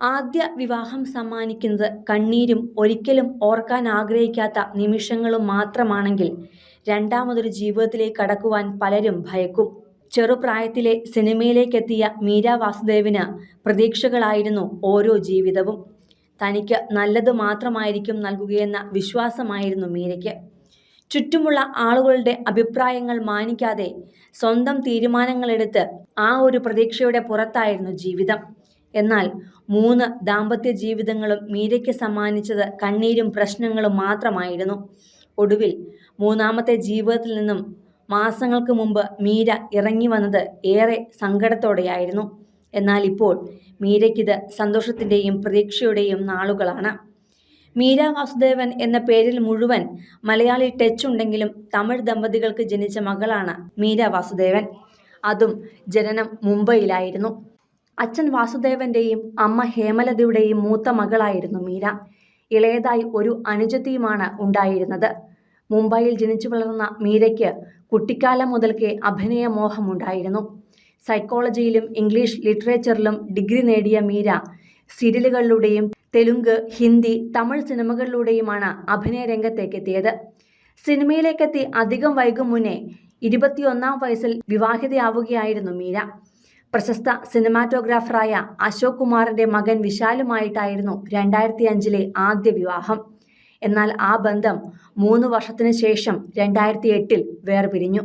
ആദ്യ വിവാഹം സമ്മാനിക്കുന്നത് കണ്ണീരും ഒരിക്കലും ഓർക്കാൻ ആഗ്രഹിക്കാത്ത നിമിഷങ്ങളും മാത്രമാണെങ്കിൽ രണ്ടാമതൊരു ജീവിതത്തിലേക്ക് കടക്കുവാൻ പലരും ഭയക്കും. ചെറുപ്രായത്തിലെ സിനിമയിലേക്കെത്തിയ മീര വാസുദേവിന് പ്രതീക്ഷകളായിരുന്നു ഓരോ ജീവിതവും. തനിക്ക് നല്ലത് മാത്രമായിരിക്കും നൽകുകയെന്ന വിശ്വാസമായിരുന്നു മീരയ്ക്ക്. ചുറ്റുമുള്ള ആളുകളുടെ അഭിപ്രായങ്ങൾ മാനിക്കാതെ സ്വന്തം തീരുമാനങ്ങളെടുത്ത് ആ ഒരു പ്രതീക്ഷയുടെ പുറത്തായിരുന്നു ജീവിതം. എന്നാൽ മൂന്ന് ദാമ്പത്യ ജീവിതങ്ങളും മീരയ്ക്ക് സമ്മാനിച്ചത് കണ്ണീരും പ്രശ്നങ്ങളും മാത്രമായിരുന്നു. ഒടുവിൽ മൂന്നാമത്തെ ജീവിതത്തിൽ നിന്നും മാസങ്ങൾക്ക് മുമ്പ് മീര ഇറങ്ങി വന്നത് ഏറെ സങ്കടത്തോടെയായിരുന്നു. എന്നാൽ ഇപ്പോൾ മീരയ്ക്കിത് സന്തോഷത്തിന്റെയും പ്രതീക്ഷയുടെയും നാളുകളാണ്. മീര വാസുദേവൻ എന്ന പേരിൽ മുഴുവൻ മലയാളി ടച്ച് ഉണ്ടെങ്കിലും തമിഴ് ദമ്പതികൾക്ക് ജനിച്ച മകളാണ് മീര വാസുദേവൻ. അതും ജനനം മുംബൈയിലായിരുന്നു. അച്ഛൻ വാസുദേവന്റെയും അമ്മ ഹേമലതയുടെയും മൂത്ത മകളായിരുന്നു മീര. ഇളയതായി ഒരു അനുജത്തിയുമാണ് ഉണ്ടായിരുന്നത്. മുംബൈയിൽ ജനിച്ചു വളർന്ന മീരയ്ക്ക് കുട്ടിക്കാലം മുതൽക്കേ അഭിനയ മോഹമുണ്ടായിരുന്നു. സൈക്കോളജിയിലും ഇംഗ്ലീഷ് ലിറ്ററേച്ചറിലും ഡിഗ്രി നേടിയ മീര സീരിയലുകളിലൂടെയും തെലുങ്ക് ഹിന്ദി തമിഴ് സിനിമകളിലൂടെയുമാണ് അഭിനയ രംഗത്തേക്ക് എത്തിയത് സിനിമയിലേക്കെത്തി അധികം വൈകും മുന്നേ ഇരുപത്തിയൊന്നാം വയസ്സിൽ വിവാഹിതയാവുകയായിരുന്നു മീര. പ്രശസ്ത സിനിമാറ്റോഗ്രാഫറായ അശോക് കുമാറിന്റെ മകൻ വിശാലുമായിട്ടായിരുന്നു രണ്ടായിരത്തി അഞ്ചിലെ ആദ്യ വിവാഹം. എന്നാൽ ആ ബന്ധം മൂന്ന് വർഷത്തിന് ശേഷം രണ്ടായിരത്തി എട്ടിൽ വേർപിരിഞ്ഞു.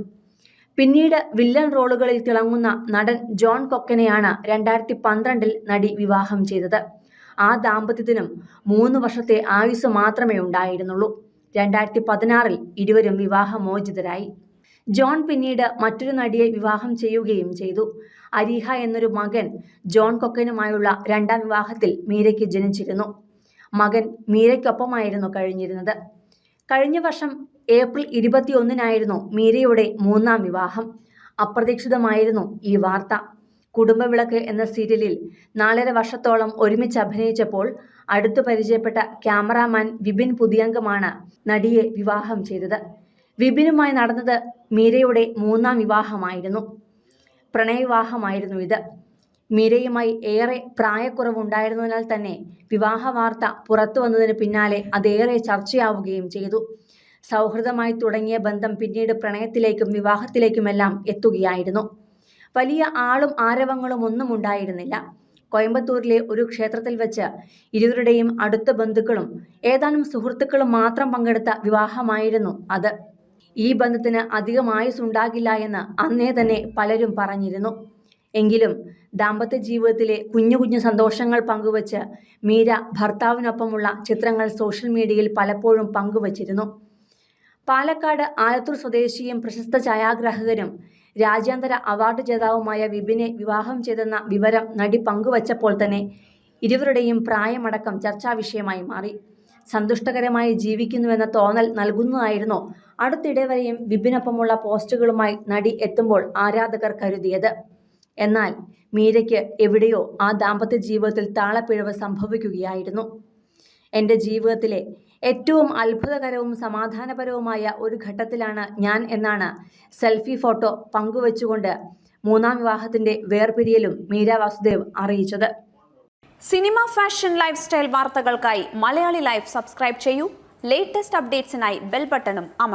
പിന്നീട് വില്ലൻ റോളുകളിൽ തിളങ്ങുന്ന നടൻ ജോൺ കൊക്കനെയാണ് രണ്ടായിരത്തി പന്ത്രണ്ടിൽ നടി വിവാഹം ചെയ്തത്. ആ ദാമ്പത്യത്തിനും മൂന്ന് വർഷത്തെ ആയുസ് മാത്രമേ ഉണ്ടായിരുന്നുള്ളൂ. രണ്ടായിരത്തി പതിനാറിൽ ഇരുവരും വിവാഹമോചിതരായി. ജോൺ പിന്നീട് മറ്റൊരു നടിയെ വിവാഹം ചെയ്യുകയും ചെയ്തു. അരീഹ എന്നൊരു മകൻ ജോൺ കൊക്കനുമായുള്ള രണ്ടാം വിവാഹത്തിൽ മീരയ്ക്ക് ജനിച്ചിരുന്നു. മകൻ മീരയ്ക്കൊപ്പമായിരുന്നു കഴിഞ്ഞിരുന്നത്. കഴിഞ്ഞ വർഷം ഏപ്രിൽ ഇരുപത്തിയൊന്നിനായിരുന്നു മീരയുടെ മൂന്നാം വിവാഹം. അപ്രതീക്ഷിതമായിരുന്നു ഈ വാർത്ത. കുടുംബവിളക്ക് എന്ന സീരിയലിൽ നാലര വർഷത്തോളം ഒരുമിച്ച് അഭിനയിച്ചപ്പോൾ അടുത്തു പരിചയപ്പെട്ട ക്യാമറാമാൻ വിപിൻ പുതിയംഗമാണ് നടിയെ വിവാഹം ചെയ്തത്. വിപിനുമായി നടന്നത് മീരയുടെ മൂന്നാം വിവാഹമായിരുന്നു. പ്രണയവിവാഹമായിരുന്നു ഇത്. മീരയുമായി ഏറെ പ്രായക്കുറവുണ്ടായിരുന്നതിനാൽ തന്നെ വിവാഹ വാർത്ത പുറത്തു വന്നതിന് പിന്നാലെ അതേറെ ചർച്ചയാവുകയും ചെയ്തു. സൗഹൃദമായി തുടങ്ങിയ ബന്ധം പിന്നീട് പ്രണയത്തിലേക്കും വിവാഹത്തിലേക്കുമെല്ലാം എത്തുകയായിരുന്നു. വലിയ ആളും ആരവങ്ങളും ഒന്നും ഉണ്ടായിരുന്നില്ല. കോയമ്പത്തൂരിലെ ഒരു ക്ഷേത്രത്തിൽ വെച്ച് ഇരുവരുടെയും അടുത്ത ബന്ധുക്കളും ഏതാനും സുഹൃത്തുക്കളും മാത്രം പങ്കെടുത്ത വിവാഹമായിരുന്നു അത്. ഈ ബന്ധത്തിന് അധികം ആയുസ്സുണ്ടാകില്ല എന്ന് അന്നേ തന്നെ പലരും പറഞ്ഞിരുന്നു. എങ്കിലും ദാമ്പത്യ ജീവിതത്തിലെ കുഞ്ഞു കുഞ്ഞു സന്തോഷങ്ങൾ പങ്കുവച്ച് മീര ഭർത്താവിനൊപ്പമുള്ള ചിത്രങ്ങൾ സോഷ്യൽ മീഡിയയിൽ പലപ്പോഴും പങ്കുവച്ചിരുന്നു. പാലക്കാട് ആലത്തൂർ സ്വദേശിയും പ്രശസ്ത ഛായാഗ്രാഹകനും രാജ്യാന്തര അവാർഡ് ജേതാവുമായ വിപിനെ വിവാഹം ചെയ്തെന്ന വിവരം നടി പങ്കുവച്ചപ്പോൾ തന്നെ ഇരുവരുടെയും പ്രായമടക്കം ചർച്ചാ വിഷയമായി മാറി. സന്തുഷ്ടകരമായി ജീവിക്കുന്നുവെന്ന തോന്നൽ നൽകുന്നതായിരുന്നു അടുത്തിടെ വരെയും വിപിനൊപ്പമുള്ള പോസ്റ്റുകളുമായി നടി എത്തുമ്പോൾ ആരാധകർ കരുതിയത്. എന്നാൽ മീരയ്ക്ക് എവിടെയോ ആ ദാമ്പത്യ ജീവിതത്തിൽ താളപ്പിഴവ് സംഭവിക്കുകയായിരുന്നു. എന്റെ ജീവിതത്തിലെ ഏറ്റവും അത്ഭുതകരവും സമാധാനപരവുമായ ഒരു ഘട്ടത്തിലാണ് ഞാൻ എന്നാണ് സെൽഫി ഫോട്ടോ പങ്കുവച്ചുകൊണ്ട് മൂന്നാം വിവാഹത്തിന്റെ വേർപിരിയലും മീര വാസുദേവ് അറിയിച്ചത്. സിനിമ ഫാഷൻ ലൈഫ് സ്റ്റൈൽ വാർത്തകൾക്കായി മലയാളി ലൈഫ് സബ്സ്ക്രൈബ് ചെയ്യൂ. ലേറ്റസ്റ്റ് അപ്ഡേറ്റ്സിനായി ബെൽ ബട്ടണും അമർ